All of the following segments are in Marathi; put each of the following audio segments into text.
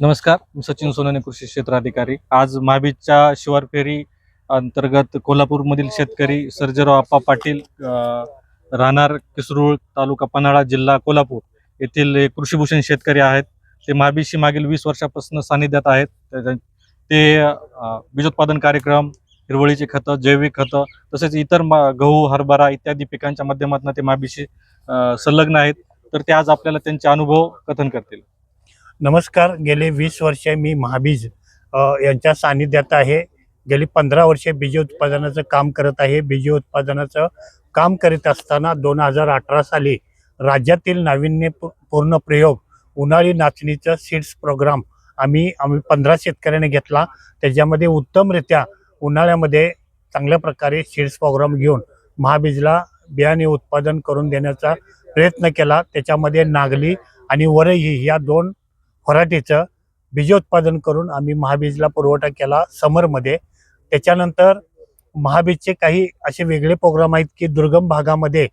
नमस्कार मी सचिन सोनवणे कृषी क्षेत्र अधिकारी. आज महाबीजच्या शिवार फेरी अंतर्गत कोल्हापूरमधील शेतकरी सर्जेराव आप्पा पाटील राहणार किसरूळ तालुका पन्हाळा जिल्हा कोल्हापूर येथील एक कृषीभूषण शेतकरी आहेत. ते महाबीजशी मागील वीस वर्षापासून सानिध्यात आहेत. ते बीजोत्पादन कार्यक्रम हिरवळीची खतं जैविक खतं तसेच इतर गहू हरभरा इत्यादी पिकांच्या माध्यमातून ते महाबीजशी संलग्न आहेत. तर ते आज आपल्याला त्यांचे अनुभव कथन करतील. नमस्कार गेले वीस वर्षे मी महाबीज यांच्या सानिध्यात आहे. गेली पंधरा वर्षे बीज उत्पादनाचं काम करत आहे. बीज उत्पादनाचं काम करीत असताना दोन हजार अठरा साली राज्यातील नाविन्यपूर्ण प्रयोग उन्हाळी नाचणीचं सीड्स प्रोग्राम आम्ही आम्ही पंधरा शेतकऱ्याने घेतला. त्याच्यामध्ये उत्तमरित्या उन्हाळ्यामध्ये चांगल्या प्रकारे सीड्स प्रोग्राम घेऊन महाबीजला बियाणे उत्पादन करून देण्याचा प्रयत्न केला. त्याच्यामध्ये नागली आणि वरई या दोन व्हरायटीचं बीजोत्पादन करून आम्ही महाबीजला पुरवठा केला समरमध्ये. त्याच्यानंतर महाबीजचे काही असे वेगळे प्रोग्राम आहेत की दुर्गम भागामध्ये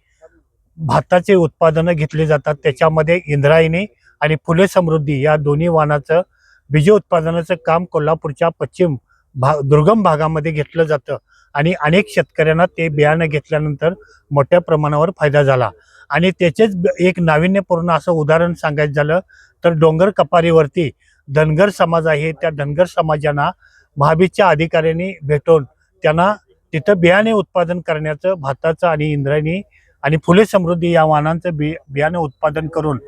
भाताचे उत्पादनं घेतली जातात. त्याच्यामध्ये इंद्रायणी आणि फुले समृद्धी या दोन्ही वाणाचं बीजोत्पादनाचं काम कोल्हापूरच्या पश्चिम भा दुर्गम भागामध्ये घेतलं जातं. आणि अनेक शेतकऱ्यांना ते बियाणं घेतल्यानंतर मोठ्या प्रमाणावर फायदा झाला. आणि त्याचेच एक नाविन्यपूर्ण असं उदाहरण सांगायचं झालं तर डोंगर कपारीवरती धनगर समाज आहे. त्या धनगर समाजांना महाबीजच्या अधिकाऱ्यांनी भेटून त्यांना तिथं बियाणे उत्पादन करण्याचं भाताचं आणि इंद्रायणी आणि फुले समृद्धी या वाहनांचं बि बियाणे उत्पादन करून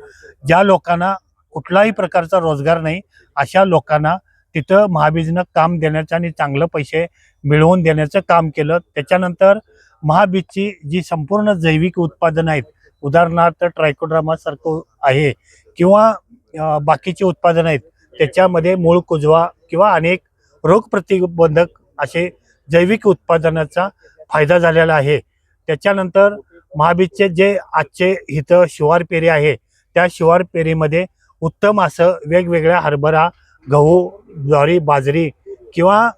ज्या लोकांना कुठलाही प्रकारचा रोजगार नाही अशा लोकांना तिथं महाबीजनं काम देण्याचं आणि चांगलं पैसे मिळवून देण्याचं काम केलं. त्याच्यानंतर महाबीजची जी संपूर्ण जैविक उत्पादनं आहेत उदाहरणार्थ ट्रायकोड्रामा सारखं आहे किंवा बाकीचे उत्पादनं आहेत त्याच्यामध्ये मूळ कुजवा किंवा अनेक रोगप्रतिबंधक असे जैविक उत्पादनाचा फायदा झालेला आहे. त्याच्यानंतर महाबीजचे जे आजचे इथं शिवार पेरी आहे त्या शिवार पेरीमध्ये उत्तम असं वेगवेगळ्या हरभरा गहू ज्वारी बाजरी किंवा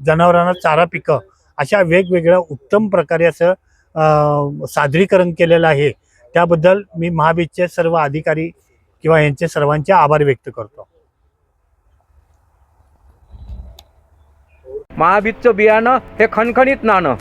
जनावरांना चारा पिकं अशा वेगवेगळ्या उत्तम प्रकारे असं सादरीकरण केलेलं आहे. त्याबद्दल मी महाबीजचे सर्व अधिकारी किंवा यांचे सर्वांचे आभार व्यक्त करतो. महाबीजचं बियाणं हे खणखणीत नाणं.